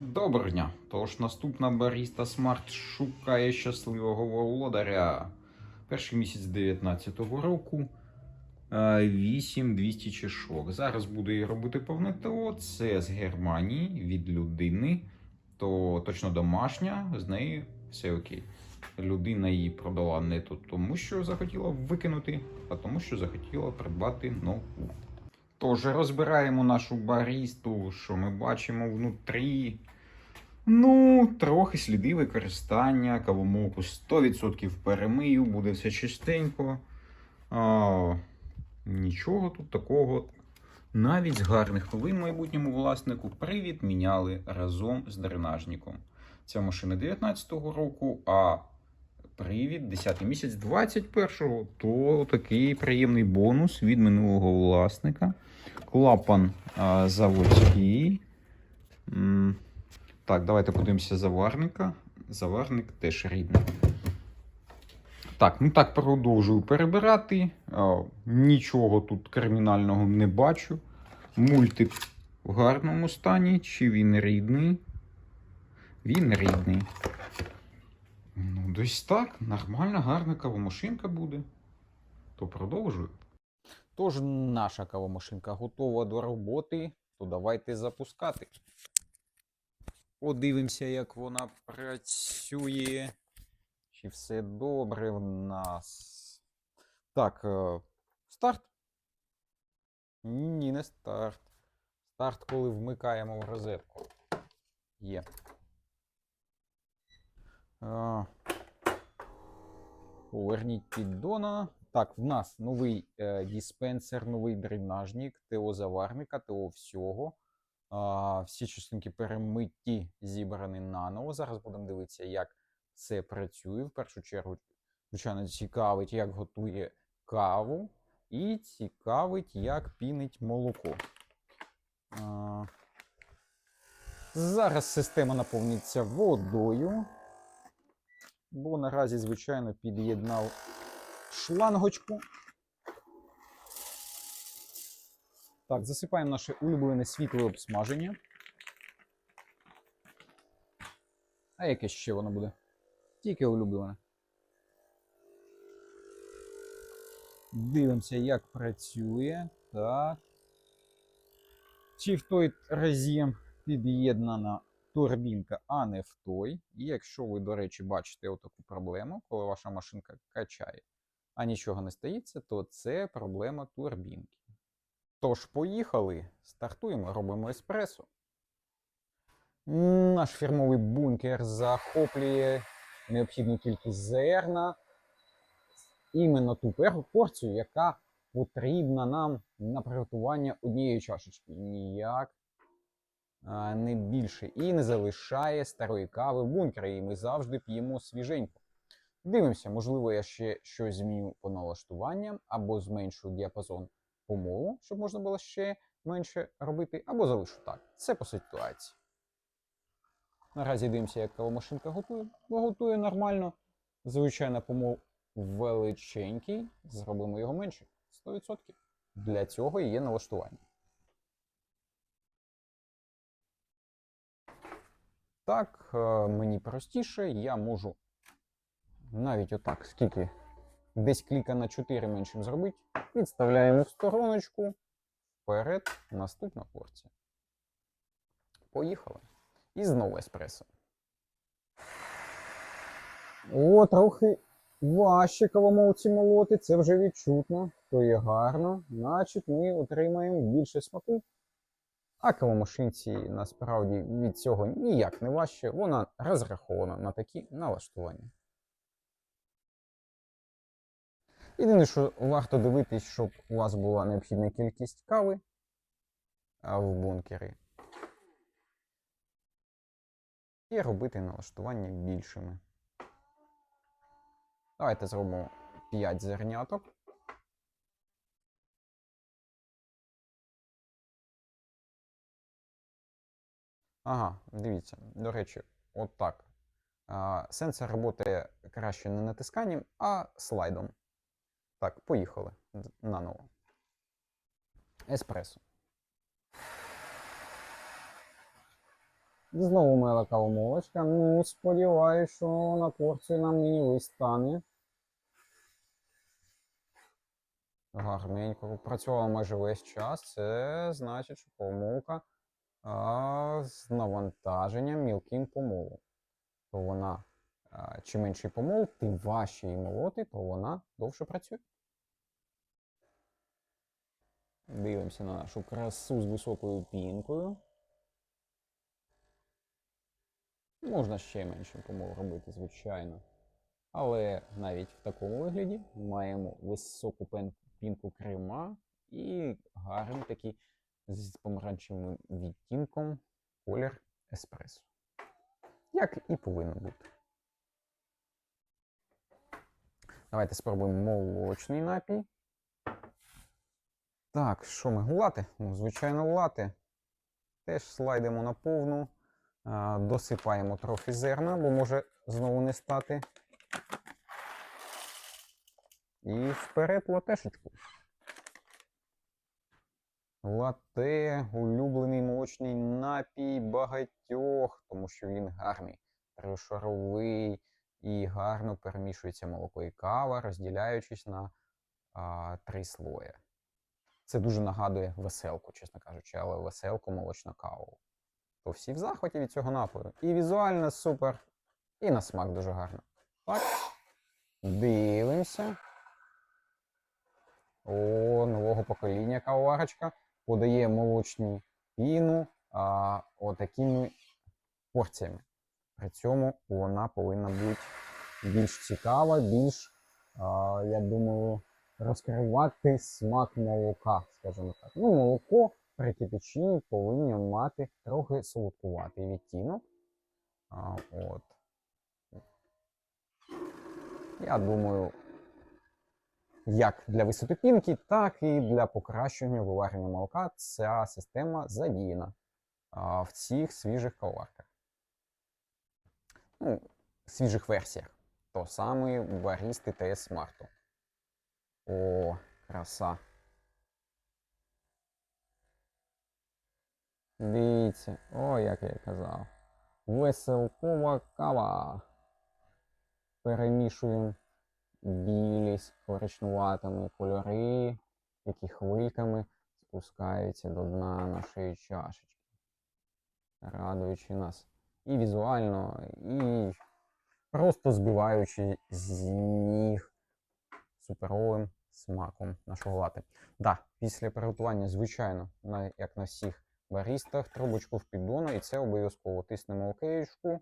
Доброго дня. Тож наступна баріста Смарт шукає щасливого володаря. Перший місяць 19-го року. 8200 чашок. Зараз буду її робити повне ТО. Це з Германії від людини. То точно домашня, з нею все окей. Людина її продала не то тому, що захотіла викинути, а тому, що захотіла придбати нову. Тож розбираємо нашу барісту, що ми бачимо внутрі. Ну, трохи сліди використання, кавомолку 100% перемию, буде все чистенько. А, нічого тут такого. Навіть гарних новин майбутньому власнику привід міняли разом з дренажником. Ця машина 19-го року, а привід 10 місяць 21-го. То такий приємний бонус від минулого власника. Клапан а, заводський. М, Так, давайте подивимося заварника. Заварник теж рідний. Так, ну так продовжую перебирати. А, Нічого тут кримінального не бачу. Мультик в гарному стані. Чи він рідний? Він рідний. Ну, десь так. Нормальна, гарна кавомашинка буде. То продовжую. Тож наша кавомашинка готова до роботи, то давайте запускати. Подивимося, як вона працює. Чи все добре в нас. Так, е, старт. Ні, не старт. Старт, коли вмикаємо в розетку. Є. Е, Поверніть піддона. Так, в нас новий е, диспенсер, новий дренажник, ТО заварника, ТО всього. А, всі частинки перемитті, зібрані наново. Зараз будемо дивитися, як це працює. В першу чергу, звичайно, цікавить, як готує каву, і цікавить, як пінить молоко. А, зараз система наповниться водою. Бо наразі, звичайно, під'єднав шлангочку. Так, засипаємо наше улюблене світле обсмаження. А яке ще воно буде? Тільки улюблене. Дивимося, як працює. Так. Чи в той роз'єм під'єднана турбінка, а не в той. І якщо ви, до речі, бачите отаку проблему, коли ваша машинка качає, а нічого не стається, то це проблема турбінки. Тож, поїхали, стартуємо, робимо еспресо. Наш фірмовий бункер захоплює необхідну кількість зерна. Іменно ту пер- порцію, яка потрібна нам на приготування однієї чашечки. Ніяк не більше. І не залишає старої кави в бункері. І ми завжди п'ємо свіженьку. Дивимося, можливо, я ще щось зміню по налаштуванням, або зменшу діапазон помолу, щоб можна було ще менше робити, або залишу так. Це по ситуації. Наразі дивимося, як кавомашинка готує. Бо готує нормально. Звичайно, помол величенький. Зробимо його менше. 100%. Для цього є налаштування. Так, е, мені простіше, я можу навіть отак, скільки десь кліка на 4 меншим зробити. Відставляємо в стороночку. Вперед, наступна порція. Поїхали. І знову еспресо. О, трохи важче кавомолці молоти, це вже відчутно, то є гарно, значить ми отримаємо більше смаку. А кавомашинці насправді від цього ніяк не важче, вона розрахована на такі налаштування. Єдине, що варто дивитись, щоб у вас була необхідна кількість кави в бункері. І робити налаштування більшими. Давайте зробимо 5 зерняток. Ага, дивіться, до речі, отак. А, Сенсор працює краще не натисканням, а слайдом. Так, поїхали наново. еспресо. Знову мила кавомолочка. Ну, сподіваюсь, що на порцію нам нині стане. Гарненько. Працювала майже весь час. Це значить, що помилка а, з навантаженням мілким помолом. То вона, а, чим менший помол, тим важче її молоти, то вона довше працює. Дивимося на нашу красу з високою пінкою. Можна ще менше помол робити, звичайно. Але навіть в такому вигляді маємо високу пінку крема і гарний такий з помаранчевим відтінком колір еспресо. Як і повинно бути. Давайте спробуємо молочний напій. Так, що ми? Лати? Ну, звичайно, лати. Теж слайдимо на повну, досипаємо трохи зерна, бо може знову не стати. І вперед латешечку. Лате улюблений молочний напій багатьох, тому що він гарний, тришаровий і гарно перемішується молоко і кава, розділяючись на а, три слої. Це дуже нагадує веселку, чесно кажучи, але веселку молочну каву. То всі в захваті від цього напою. І візуально супер, і на смак дуже гарно. Так. Дивимося. О, нового покоління кавоварочка подає молочну піну а, отакими порціями. При цьому вона повинна бути більш цікава, більш, а, я думаю, розкривати смак молока, скажімо так. Ну, молоко при кипяченні повинні мати трохи солодкуватий відтінок. А, от. Я думаю, як для висоти пінки, так і для покращення виварення молока ця система задіяна в цих свіжих кавоварках. Ну, свіжих версіях. То саме барісти ТС Смарту. О, краса. Дивіться, о, як я казав. Веселкова кава. Перемішуємо білі з коричнуватими кольори, які хвильками спускаються до дна нашої чашечки, радуючи нас і візуально, і просто збиваючи з ніг суперовим смаком нашого лати. Да, після приготування, звичайно, на, як на всіх барістах, трубочку в піддону, і це обов'язково тиснемо океєчку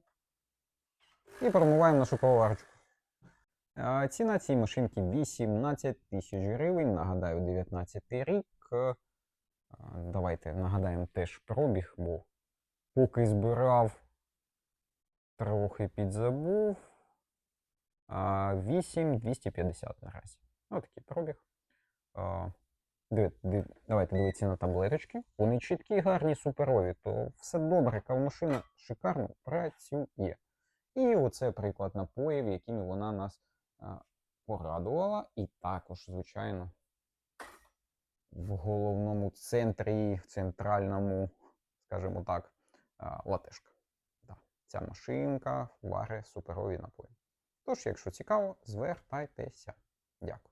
і промиваємо нашу кавоварочку. Ціна цієї машинки 18 тисяч гривень. Нагадаю, 19 рік. Давайте нагадаємо теж пробіг, бо поки збирав, трохи підзабув. А, 8250 наразі. Ось такий пробіг. Давайте дивитися на таблеточки. Вони чіткі, гарні, суперові. То все добре, кавомашина шикарно працює. І оце приклад напоїв, якими вона нас порадувала. І також, звичайно, в головному центрі, в центральному, скажімо так, а, латешка. Да. Ця машинка варить суперові напої. Тож, якщо цікаво, звертайтеся. Дякую.